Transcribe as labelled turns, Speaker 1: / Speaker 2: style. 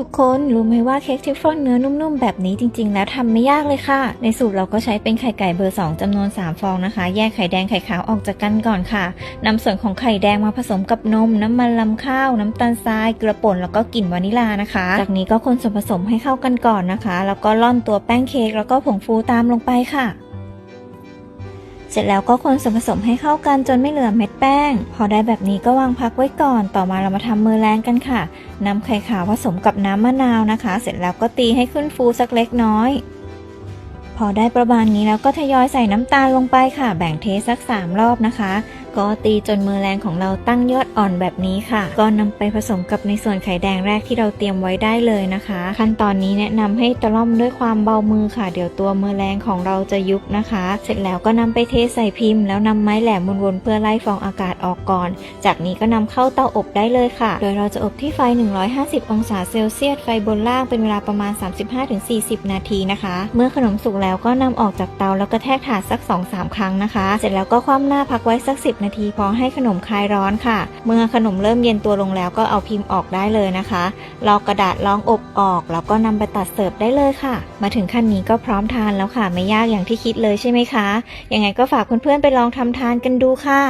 Speaker 1: ทุกคนรู้ไหมว่าเค้กทิฟฟ่อนเนื้อนุ่มๆ แบบนี้จริงๆ แล้วทำไม่ยากเลยค่ะ ในสูตรเราก็ใช้เป็นไข่ไก่เบอร์ 2จำนวน 3 ฟองนะคะ แยกไข่แดงไข่ขาวออกจากกันก่อนค่ะนำส่วนของไข่แดงมาผสมกับนม น้ำมันลำข้าว น้ำตาลทรายเกลือป่นแล้วก็กลิ่นวานิลานะคะ จากนี้ก็คนส่วนผสมให้เข้ากันก่อนนะคะ แล้วก็ร่อนตัวแป้งเค้กแล้วก็ผงฟูตามลงไปค่ะ สร็จแล้วก็คนส่วนผสมให้เข้ากันจนไม่เหลือเม็ดแป้ง พอได้แบบนี้ก็วางพักไว้ก่อน ต่อมาเรามาทำมือแรงกันค่ะนำไข่ขาวผสมกับน้ำมะนาวนะคะ เสร็จแล้วก็ตีให้ขึ้นฟูสักเล็กน้อย พอได้ประมาณนี้แล้วก็ทยอยใส่น้ำตาลลงไปค่ะ แบ่งเทสัก 3 รอบนะคะ ก็ตีจนมือแรงของเราตั้งยอดอ่อนแบบนี้ค่ะ ก็นำไปผสมกับในส่วนไข่แดงแรกที่เราเตรียมไว้ได้เลยนะคะ ขั้นตอนนี้แนะนำให้ตะล่อมด้วยความเบามือค่ะ เดี๋ยวตัวมือแรงของเราจะยุบนะคะ เสร็จแล้วก็นำไปเทใส่พิมพ์ แล้วนำไม้แหลมวนๆเพื่อไล่ฟองอากาศออกก่อน จากนี้ก็นำเข้าเตาอบได้เลยค่ะ โดยเราจะอบที่ไฟ 150 องศาเซลเซียสไฟบนล่างเป็นเวลาประมาณ 35-40 นาทีนะคะ เมื่อขนมสุกแล้วก็นำออกจากเตาแล้วก็แทกถาดสัก 2-3 ครั้งนะคะ เสร็จแล้วก็คว่ำหน้าพักไว้สัก 10นาทีพอให้ขนมคลายร้อนค่ะ เมื่อขนมเริ่มเย็นตัวลงแล้วก็เอาพิมพ์ออกได้เลยนะคะลอกกระดาษรองอบออก แล้วก็นำไปตัดเสิร์ฟได้เลยค่ะ มาถึงขั้นนี้ก็พร้อมทานแล้วค่ะ ไม่ยากอย่างที่คิดเลยใช่ไหมคะ ยังไงก็ฝากเพื่อนๆไปลองทำทานกันดูค่ะ